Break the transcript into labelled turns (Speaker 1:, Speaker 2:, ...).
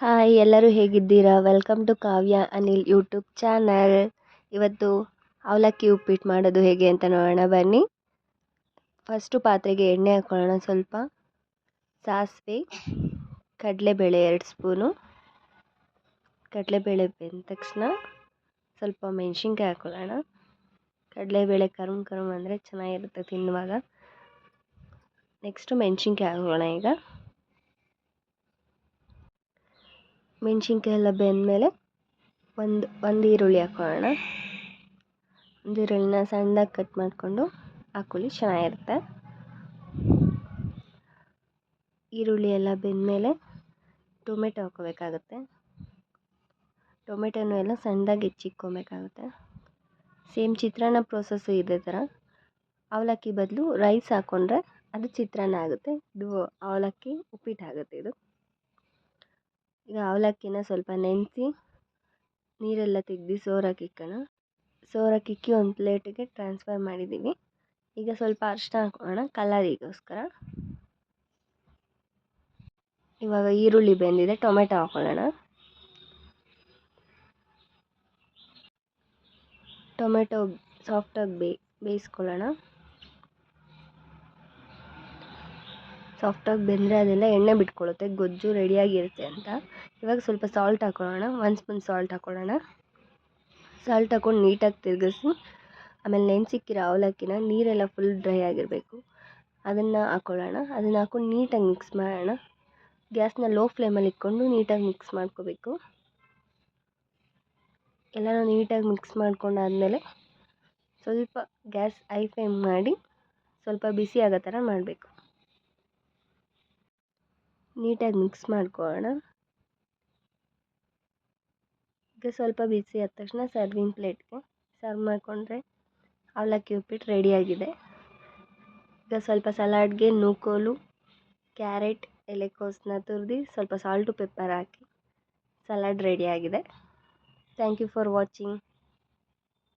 Speaker 1: Hi, ಎಲ್ಲರೂ ಹೇಗಿದ್ದೀರಾ? Welcome to Kavya Anil YouTube channel. ಇವತ್ತು ಅವಲಕ್ಕಿ ಉಪ್ಪಿಟ್ಟು ಮಾಡೋದು ಹೇಗೆ ಅಂತ ನೋಡೋಣ. ಬನ್ನಿ. ಫಸ್ಟು ಪಾತ್ರೆಗೆ ಎಣ್ಣೆ ಹಾಕ್ಕೊಳ್ಳೋಣ ಸ್ವಲ್ಪ. ಸಾಸಿವೆ, ಕಡಲೆಬೇಳೆ ಎರಡು ಸ್ಪೂನು. ಕಡಲೆಬೇಳೆ ಬೆಂದ ತಕ್ಷಣ ಸ್ವಲ್ಪ ಮೆಣಸಿನ್ಕಾಯಿ ಹಾಕೊಳ್ಳೋಣ. ಕಡಲೆಬೇಳೆ ಕರುಮ್ ಕರುಮ್ ಅಂದರೆ ಚೆನ್ನಾಗಿರುತ್ತೆ ತಿನ್ನುವಾಗ. ನೆಕ್ಸ್ಟು ಮೆಣಸಿನ್ಕಾಯಿ ಹಾಕೊಳ್ಳೋಣ ಈಗ. ಮೆಣಸಿನ್ಕಾಯಿ ಎಲ್ಲ ಬೆಂದಮೇಲೆ ಒಂದು ಒಂದು ಈರುಳ್ಳಿ ಹಾಕ್ಕೊಳ್ಳೋಣ ಒಂದು ಈರುಳ್ಳಿನ ಸಣ್ಣದಾಗಿ ಕಟ್ ಮಾಡಿಕೊಂಡು ಹಾಕ್ಕೊಳ್ಳಿ ಚೆನ್ನಾಗಿರುತ್ತೆ. ಈರುಳ್ಳಿ ಎಲ್ಲ ಬೆಂದಮೇಲೆ ಟೊಮೆಟೊ ಹಾಕೋಬೇಕಾಗುತ್ತೆ ಟೊಮೆಟೊನೂ ಎಲ್ಲ ಸಣ್ಣದಾಗಿ ಹೆಚ್ಚಿಕ್ಕೊಬೇಕಾಗುತ್ತೆ ಸೇಮ್ ಚಿತ್ರಾನ್ನ ಪ್ರೊಸೆಸ್ಸು ಇದೇ ಥರ. ಅವಲಕ್ಕಿ ಬದಲು ರೈಸ್ ಹಾಕ್ಕೊಂಡ್ರೆ ಅದು ಚಿತ್ರಾನ್ನ ಆಗುತ್ತೆ. ಇದು ಅವಲಕ್ಕಿ ಉಪ್ಪಿಟ್ಟು ಆಗುತ್ತೆ ಇದು. ಈಗ ಅವಲಕ್ಕಿನ ಸ್ವಲ್ಪ ನೆನೆಸಿ, ನೀರೆಲ್ಲ ತೆಗ್ದು ಸೋರಕ್ಕೆ ಇಕ್ಕೋಣ ಸೋರಕ್ಕೆ ಇಕ್ಕಿ ಒಂದು ಪ್ಲೇಟಿಗೆ ಟ್ರಾನ್ಸ್ಫರ್ ಮಾಡಿದ್ದೀವಿ ಈಗ ಸ್ವಲ್ಪ ಅರಿಶಿನ ಹಾಕೋಣ, ಕಲರಿಗೋಸ್ಕರ. ಇವಾಗ ಈರುಳ್ಳಿ ಬೆಂದಿದೆ, ಟೊಮೆಟೊ ಹಾಕೊಳ್ಳೋಣ. ಟೊಮೆಟೊ ಸಾಫ್ಟಾಗಿ ಬೇಯಿಸ್ಕೊಳ್ಳೋಣ ಸಾಫ್ಟಾಗಿ ಬೆಂದರೆ ಅದೆಲ್ಲ ಎಣ್ಣೆ ಬಿಟ್ಕೊಳ್ಳುತ್ತೆ ಗೊಜ್ಜು ರೆಡಿಯಾಗಿರುತ್ತೆ ಅಂತ. ಇವಾಗ ಸ್ವಲ್ಪ ಸಾಲ್ಟ್ ಹಾಕೊಳ್ಳೋಣ. ಒಂದು ಸ್ಪೂನ್ ಸಾಲ್ಟ್ ಹಾಕೊಳ್ಳೋಣ. ಸಾಲ್ಟ್ ಹಾಕೊಂಡು ನೀಟಾಗಿ ತಿರುಗಿಸಿ, ಆಮೇಲೆ ನೆನೆಸಿಕ್ಕಿರೋ ಅವಲಕ್ಕಿನ ನೀರೆಲ್ಲ ಫುಲ್ ಡ್ರೈ ಆಗಿರಬೇಕು. ಅದನ್ನು ಹಾಕೊಳ್ಳೋಣ. ಅದನ್ನು ಹಾಕೊಂಡು ನೀಟಾಗಿ ಮಿಕ್ಸ್ ಮಾಡೋಣ. ಗ್ಯಾಸ್ನ ಲೋ ಫ್ಲೇಮಲ್ಲಿ ಇಟ್ಕೊಂಡು ನೀಟಾಗಿ ಮಿಕ್ಸ್ ಮಾಡ್ಕೋಬೇಕು. ಎಲ್ಲನೂ ನೀಟಾಗಿ ಮಿಕ್ಸ್ ಮಾಡ್ಕೊಂಡಾದಮೇಲೆ ಸ್ವಲ್ಪ ಗ್ಯಾಸ್ ಐ ಫ್ಲೇಮ್ ಮಾಡಿ ಸ್ವಲ್ಪ ಬಿಸಿ ಆಗೋ ಥರ ಮಾಡಬೇಕು. ನೀಟಾಗಿ ಮಿಕ್ಸ್ ಮಾಡ್ಕೊಳ್ಳೋಣ. ಈಗ ಸ್ವಲ್ಪ ಬಿಸಿ ಆದ ತಕ್ಷಣ ಸರ್ವಿಂಗ್ ಪ್ಲೇಟ್ಗೆ ಸರ್ವ್ ಮಾಡಿಕೊಂಡ್ರೆ ಅವಲಕ್ಕಿ ಉಪ್ಪಿಟ್ಟು ರೆಡಿಯಾಗಿದೆ ಈಗ ಸ್ವಲ್ಪ ಸಲಾಡ್ಗೆ ನೂಕೋಲು ಕ್ಯಾರೆಟ್ ಎಲೆಕೋಸನ್ನ ತುರಿದು ಸ್ವಲ್ಪ ಸಾಲ್ಟು ಪೆಪ್ಪರ್ ಹಾಕಿ ಸಲಾಡ್ ರೆಡಿಯಾಗಿದೆ ಥ್ಯಾಂಕ್ ಯು ಫಾರ್ ವಾಚಿಂಗ್